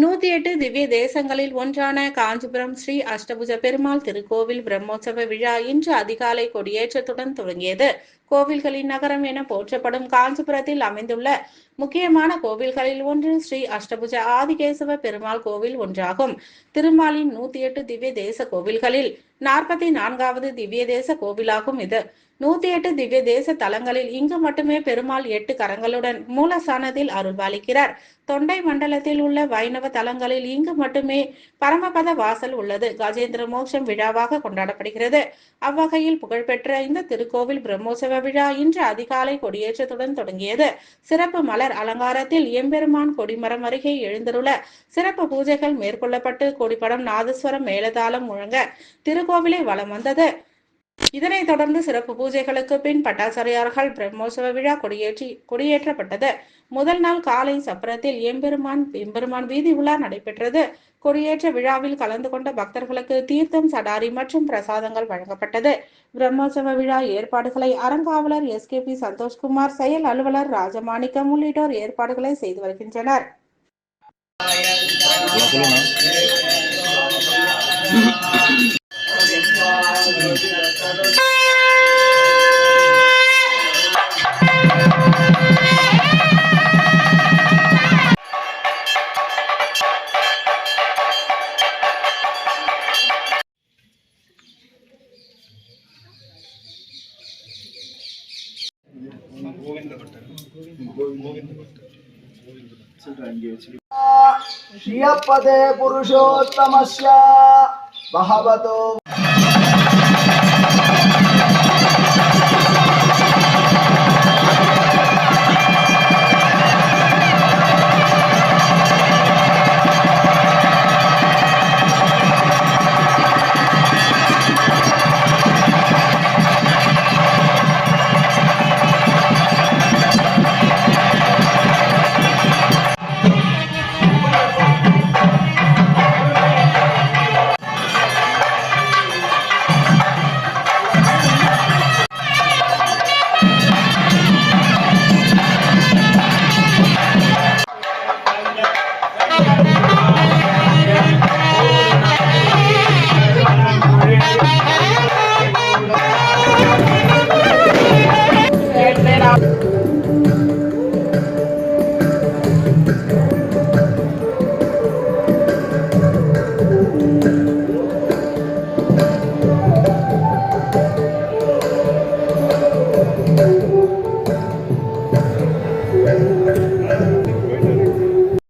நூத்தி எட்டு திவ்ய தேசங்களில் ஒன்றான காஞ்சிபுரம் ஸ்ரீ அஷ்டபுஜ பெருமாள் திருக்கோவில் பிரம்மோற்சவ விழா இன்று அதிகாலை கொடியேற்றத்துடன் தொடங்கியது. கோவில்களின் நகரம் என போற்றப்படும் காஞ்சிபுரத்தில் அமைந்துள்ள முக்கியமான கோவில்களில் ஒன்று ஸ்ரீ அஷ்டபுஜ ஆதிகேசவ பெருமாள் கோவில் ஒன்றாகும். திருமாலின் நூத்தி எட்டு திவ்ய தேச கோவில்களில் நாற்பத்தி நான்காவது திவ்ய தேச கோவிலாகும் இது. நூத்தி எட்டு திவ்ய தேச தலங்களில் இங்கு மட்டுமே பெருமாள் எட்டு கரங்களுடன் மூலஸ்தானத்தில் அருள்பாலிக்கிறார். தொண்டை மண்டலத்தில் உள்ள வைணவ தலங்களில் இங்கு மட்டுமே பரமபத வாசல் உள்ளது. கஜேந்திர மோட்சம் விழாவாக கொண்டாடப்படுகிறது. அவ்வகையில் புகழ்பெற்ற இந்த திருக்கோவில் பிரம்மோற்சவ விழா இன்று அதிகாலை கொடியேற்றத்துடன் தொடங்கியது. சிறப்பு மலர் அலங்காரத்தில் எம்பெருமான் கொடிமரம் அருகே எழுந்தருள சிறப்பு பூஜைகள் மேற்கொள்ளப்பட்டு கொடிப்படம் நாதஸ்வரம் மேலதாளம் முழங்க. திருக்கோவிலை வலம் வந்தது. இதனைத் தொடர்ந்து சிறப்பு பூஜைகளுக்கு பின் பட்டாசாரியார்கள் பிரம்மோற்சவ விழா கொடியேற்றி கொடியேற்றப்பட்டது. முதல் நாள் காலை சப்பரத்தில் எம்பெருமான் எம்பெருமான் வீதி உலா நடைபெற்றது. கொடியேற்ற விழாவில் கலந்து கொண்ட பக்தர்களுக்கு தீர்த்தம் சடாரி மற்றும் பிரசாதங்கள் வழங்கப்பட்டது. பிரம்மோற்சவ விழா ஏற்பாடுகளை அறங்காவலர் எஸ். கே. பி. சந்தோஷ்குமார் செயல் அலுவலர் ராஜமாணிக்கம் உள்ளிட்டோர் ஏற்பாடுகளை செய்து வருகின்றனர். श्रियपदे पुरुषोत्तमस्य भगवतो